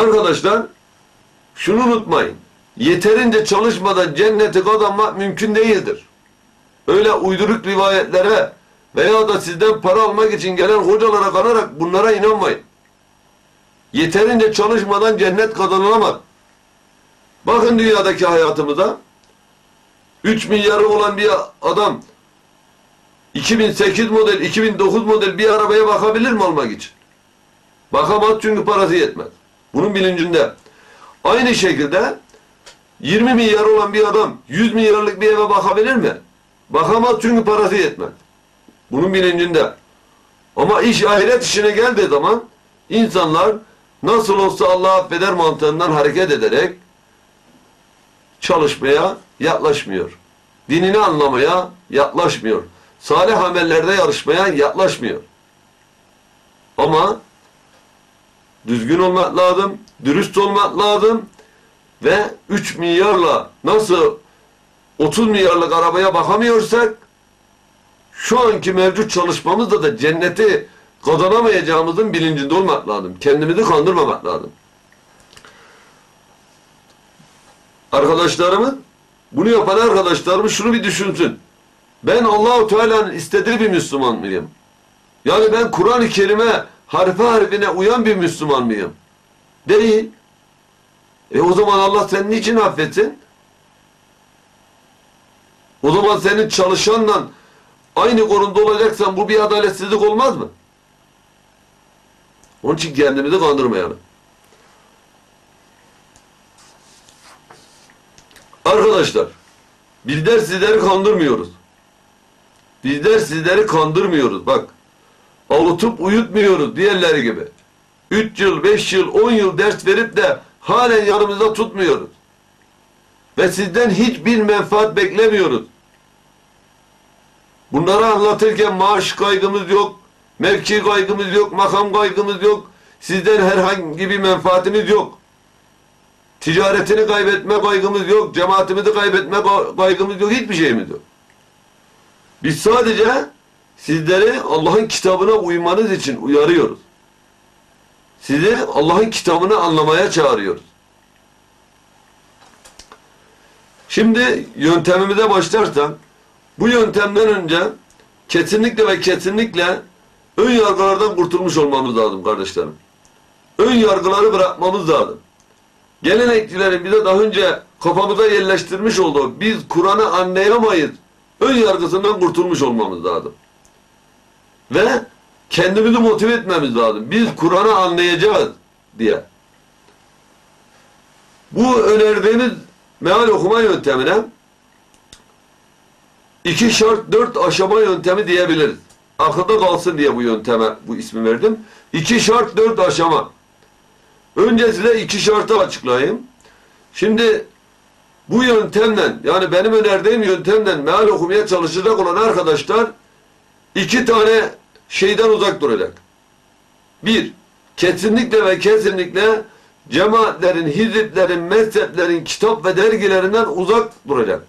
Arkadaşlar şunu unutmayın. Yeterince çalışmadan cenneti kazanmak mümkün değildir. Öyle uyduruk rivayetlere veya da sizden para almak için gelen hocalara kanarak bunlara inanmayın. Yeterince çalışmadan cennet kazanılamaz. Bakın dünyadaki hayatımıza 3 milyarı olan bir adam 2008 model, 2009 model bir arabaya bakabilir mi almak için? Bakamaz çünkü parası yetmez. Bunun bilincinde. Aynı şekilde 20 milyar olan bir adam 100 milyarlık bir eve bakabilir mi? Bakamaz çünkü parası yetmez. Bunun bilincinde. Ama iş ahiret işine geldiği zaman insanlar nasıl olsa Allah affeder mantığından hareket ederek çalışmaya yaklaşmıyor. Dinini anlamaya yaklaşmıyor. Salih amellerde yarışmaya yaklaşmıyor. Ama düzgün olmak lazım, dürüst olmak lazım ve 3 milyarla nasıl 30 milyarlık arabaya bakamıyorsak şu anki mevcut çalışmamızda da cenneti kazanamayacağımızın bilincinde olmak lazım. Kendimizi kandırmamak lazım. Arkadaşlarımız bunu yapan arkadaşlarımız şunu bir düşünsün. Ben Allahu Teala'nın istediği bir Müslüman mıyım? Yani ben Kur'an-ı Kerim'e harfe harfine uyan bir Müslüman mıyım? Değil. E o zaman Allah seni niçin affetsin? O zaman senin çalışanla aynı konumda olacaksan bu bir adaletsizlik olmaz mı? Onun için kendimizi kandırmayalım. Arkadaşlar, bizler sizleri kandırmıyoruz. Bizler sizleri kandırmıyoruz. Bak, avutup uyutmuyoruz diğerleri gibi. 3 yıl, 5 yıl, 10 yıl ders verip de halen yanımızda tutmuyoruz. Ve sizden hiçbir menfaat beklemiyoruz. Bunları anlatırken maaş kaygımız yok, mevki kaygımız yok, makam kaygımız yok. Sizden herhangi bir menfaatimiz yok. Ticaretini kaybetme kaygımız yok, cemaatimizi kaybetme kaygımız yok, hiçbir şeyimiz yok. Biz sadece sizleri Allah'ın kitabına uymanız için uyarıyoruz. Sizi Allah'ın kitabını anlamaya çağırıyoruz. Şimdi yöntemimize başlarsak, bu yöntemden önce kesinlikle ve kesinlikle ön yargılardan kurtulmuş olmamız lazım kardeşlerim. Ön yargıları bırakmamız lazım. Gelenekçilerin bize daha önce kafamıza yerleştirmiş olduğu biz Kur'an'ı anlayamayız ön yargısından kurtulmuş olmamız lazım. Ve kendimizi motive etmemiz lazım. Biz Kur'an'ı anlayacağız diye. Bu önerdiğimiz meal okuma yöntemine iki şart dört aşama yöntemi diyebiliriz. Akılda kalsın diye bu yönteme bu ismi verdim. İki şart dört aşama. Önce size iki şartı açıklayayım. Şimdi bu yöntemle yani benim önerdiğim yöntemle meal okumaya çalışacak olan arkadaşlar iki tane şeyden uzak duracak. Bir, kesinlikle ve kesinlikle cemaatlerin, hiziplerin, mezheplerin, kitap ve dergilerinden uzak duracak.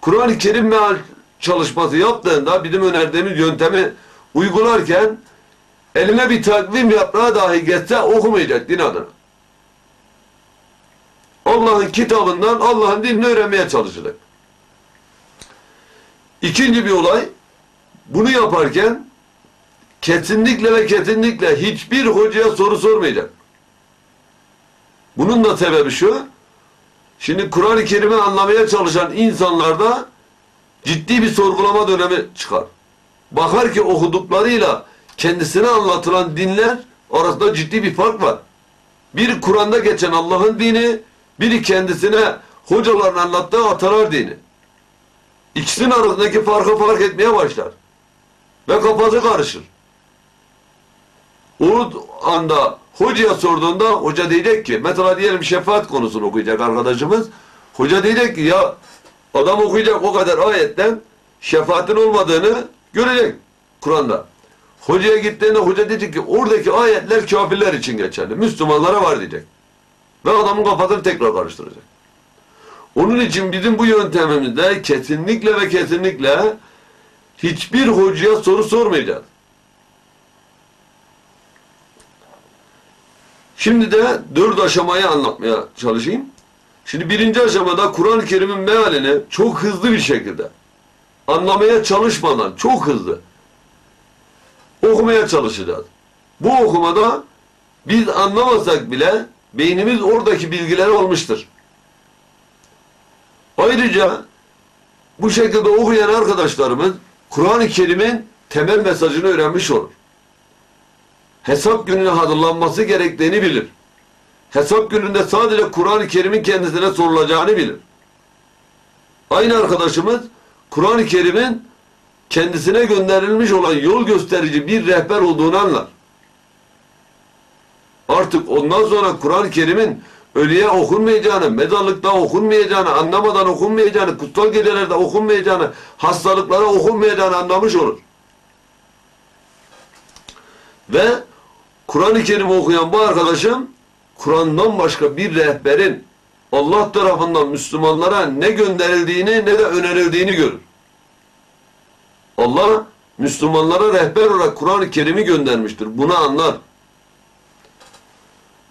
Kur'an-ı Kerim meal çalışması yaptığında bizim önerdiğimiz yöntemi uygularken eline bir takvim yaprağı dahi geçse okumayacak din adına. Allah'ın kitabından Allah'ın dilini öğrenmeye çalışacak. İkinci bir olay, bunu yaparken kesinlikle ve kesinlikle hiçbir hocaya soru sormayacak. Bunun da sebebi şu, şimdi Kur'an-ı Kerim'i anlamaya çalışan insanlarda ciddi bir sorgulama dönemi çıkar. Bakar ki okuduklarıyla kendisine anlatılan dinler arasında ciddi bir fark var. Bir Kur'an'da geçen Allah'ın dini, biri kendisine hocaların anlattığı atalar dini. İkisinin arasındaki farkı fark etmeye başlar. Ve kafası karışır. O anda hocaya sorduğunda hoca diyecek ki mesela diyelim şefaat konusunu okuyacak arkadaşımız. Hoca diyecek ki ya adam okuyacak o kadar ayetten şefaatin olmadığını görecek Kur'an'da. Hocaya gittiğinde hoca diyecek ki oradaki ayetler kafirler için geçerli. Müslümanlara var diyecek. Ve adamın kafasını tekrar karıştıracak. Onun için bizim bu yöntemimizde kesinlikle ve kesinlikle hiçbir hocaya soru sormayacağız. Şimdi de dört aşamayı anlatmaya çalışayım. Şimdi birinci aşamada Kur'an-ı Kerim'in mealini çok hızlı bir şekilde anlamaya çalışmadan çok hızlı okumaya çalışacağız. Bu okumada biz anlamasak bile beynimiz oradaki bilgileri almıştır. Ayrıca bu şekilde okuyan arkadaşlarımız Kur'an-ı Kerim'in temel mesajını öğrenmiş olur. Hesap gününe hazırlanması gerektiğini bilir. Hesap gününde sadece Kur'an-ı Kerim'in kendisine sorulacağını bilir. Aynı arkadaşımız Kur'an-ı Kerim'in kendisine gönderilmiş olan yol gösterici bir rehber olduğunu anlar. Artık ondan sonra Kur'an-ı Kerim'in ölüye okunmayacağını, mezarlıkta okunmayacağını, anlamadan okunmayacağını, kutsal gecelerde okunmayacağını, hastalıklara okunmayacağını anlamış olur. Ve Kur'an-ı Kerim okuyan bu arkadaşım Kur'an'dan başka bir rehberin Allah tarafından Müslümanlara ne gönderildiğini ne de önerildiğini görür. Allah Müslümanlara rehber olarak Kur'an-ı Kerim'i göndermiştir. Bunu anlar.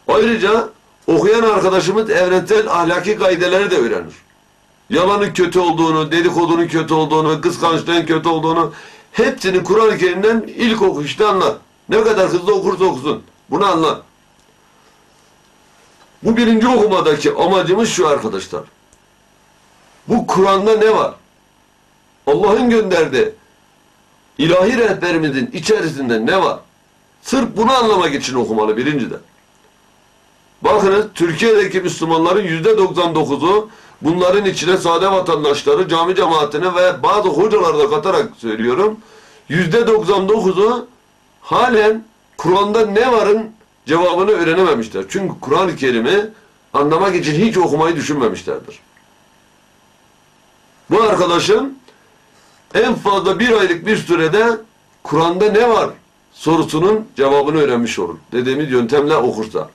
Ayrıca okuyan arkadaşımız evrensel ahlaki kaideleri de öğrenir. Yalanın kötü olduğunu, dedikodunun kötü olduğunu, kıskançlığın kötü olduğunu hepsini Kur'an-ı Kerim'den ilk okuyuşta anlar. Ne kadar hızlı okursa okusun. Bunu anlar. Bu birinci okumadaki amacımız şu arkadaşlar. Bu Kur'an'da ne var? Allah'ın gönderdiği ilahi rehberimizin içerisinde ne var? Sırf bunu anlamak için okumalı birinciden. Bakınız Türkiye'deki Müslümanların yüzde 99'u bunların içine sade vatandaşları, cami cemaatini ve bazı hocaları katarak söylüyorum. Yüzde 99'u halen Kur'an'da ne varın cevabını öğrenememişler. Çünkü Kur'an-ı Kerim'i anlamak için hiç okumayı düşünmemişlerdir. Bu arkadaşım en fazla bir aylık bir sürede Kur'an'da ne var sorusunun cevabını öğrenmiş olur. Dediğimiz yöntemle okursa.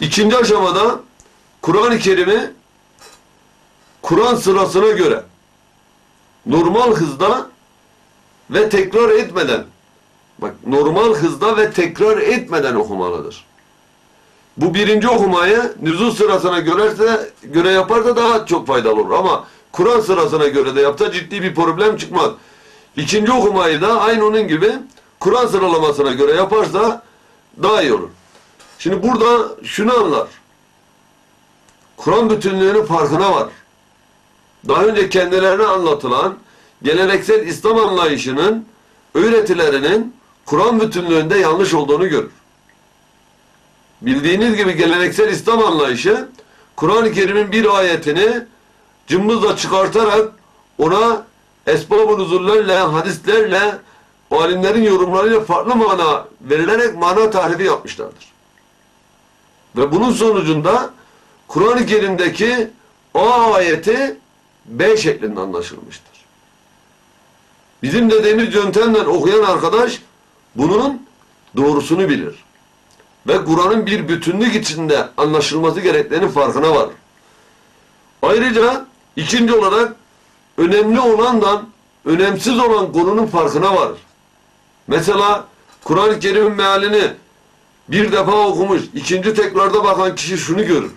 İkinci aşamada Kur'an-ı Kerim'i Kur'an sırasına göre normal hızda ve tekrar etmeden bak normal hızda ve tekrar etmeden okumalıdır. Bu birinci okumayı nüzul sırasına görerse, göre yaparsa daha çok faydalı olur ama Kur'an sırasına göre de yapsa ciddi bir problem çıkmaz. İkinci okumayı da aynı onun gibi Kur'an sıralamasına göre yaparsa daha iyi olur. Şimdi burada şunu anlar. Kur'an bütünlüğünün farkına var. Daha önce kendilerine anlatılan geleneksel İslam anlayışının öğretilerinin Kur'an bütünlüğünde yanlış olduğunu görür. Bildiğiniz gibi geleneksel İslam anlayışı Kur'an-ı Kerim'in bir ayetini cımbızla çıkartarak ona esbab-ı nuzullerle, hadislerle, alimlerin yorumlarıyla farklı mana verilerek mana tahrifi yapmışlardır. Ve bunun sonucunda Kur'an-ı Kerim'deki o ayeti B şeklinde anlaşılmıştır. Bizim dediğimiz yöntemle okuyan arkadaş bunun doğrusunu bilir. Ve Kur'an'ın bir bütünlük içinde anlaşılması gerektiğinin farkına var. Ayrıca ikinci olarak önemli olandan önemsiz olan konunun farkına var. Mesela Kur'an-ı Kerim'in mealini bir defa okumuş, ikinci tekrarda bakan kişi şunu görür.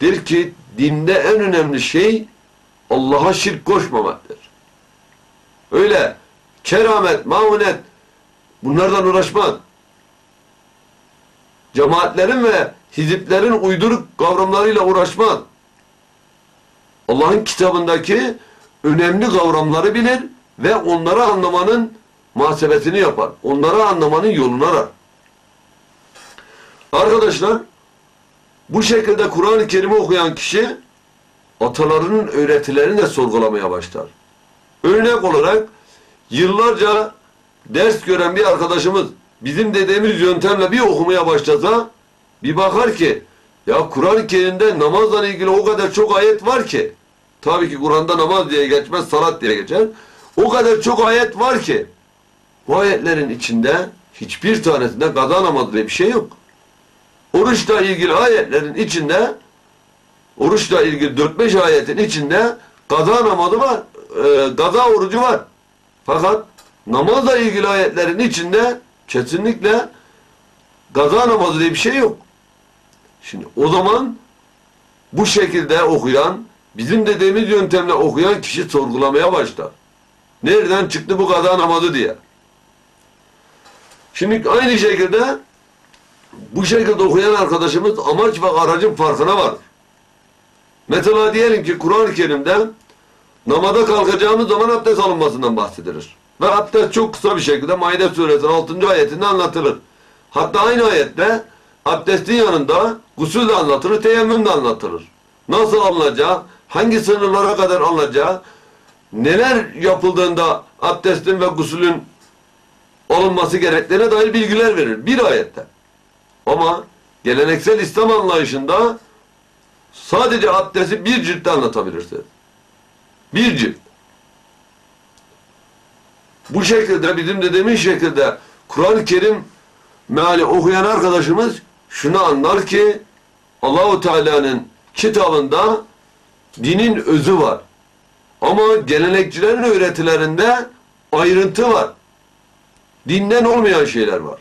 Der ki dinde en önemli şey Allah'a şirk koşmamaktır. Öyle keramet, maunet bunlardan uğraşmaz. Cemaatlerin ve hiziplerin uyduruk kavramlarıyla uğraşmaz. Allah'ın kitabındaki önemli kavramları bilir ve onları anlamanın muhasebesini yapar. Onları anlamanın yolunu arar. Arkadaşlar bu şekilde Kur'an-ı Kerim'i okuyan kişi atalarının öğretilerini de sorgulamaya başlar. Örnek olarak yıllarca ders gören bir arkadaşımız bizim dediğimiz yöntemle bir okumaya başlasa bir bakar ki ya Kur'an-ı Kerim'de namazla ilgili o kadar çok ayet var ki tabii ki Kur'an'da namaz diye geçmez salat diye geçer. O kadar çok ayet var ki bu ayetlerin içinde hiçbir tanesinde kaza namazı diye bir şey yok. Oruçla ilgili ayetlerin içinde oruçla ilgili 4-5 ayetin içinde kaza namazı var. E, kaza orucu var. Fakat namazla ilgili ayetlerin içinde kesinlikle Kaza namazı diye bir şey yok. Şimdi o zaman bu şekilde okuyan, bizim dediğimiz yöntemle okuyan kişi sorgulamaya başlar. Nereden çıktı bu kaza namazı diye. Şimdi aynı şekilde bu şekilde okuyan arkadaşımız amaç ve aracın farkına var. Mesela diyelim ki Kur'an-ı Kerim'de namaza kalkacağımız zaman abdest alınmasından bahsedilir. Ve abdest çok kısa bir şekilde Maide suresinin 6. ayetinde anlatılır. Hatta aynı ayette abdestin yanında gusül de anlatılır, teyemmüm de anlatılır. Nasıl alınacağı, hangi sınırlara kadar alınacağı, neler yapıldığında abdestin ve gusülün alınması gerektiğine dair bilgiler verir. Bir ayette. Ama geleneksel İslam anlayışında sadece abdesti bir ciltte anlatabilirsiniz. Bir cilt. Bu şekilde bizim dediğimiz şekilde Kur'an-ı Kerim meali okuyan arkadaşımız şunu anlar ki Allahu Teala'nın kitabında dinin özü var. Ama gelenekçilerin öğretilerinde ayrıntı var. Dinden olmayan şeyler var.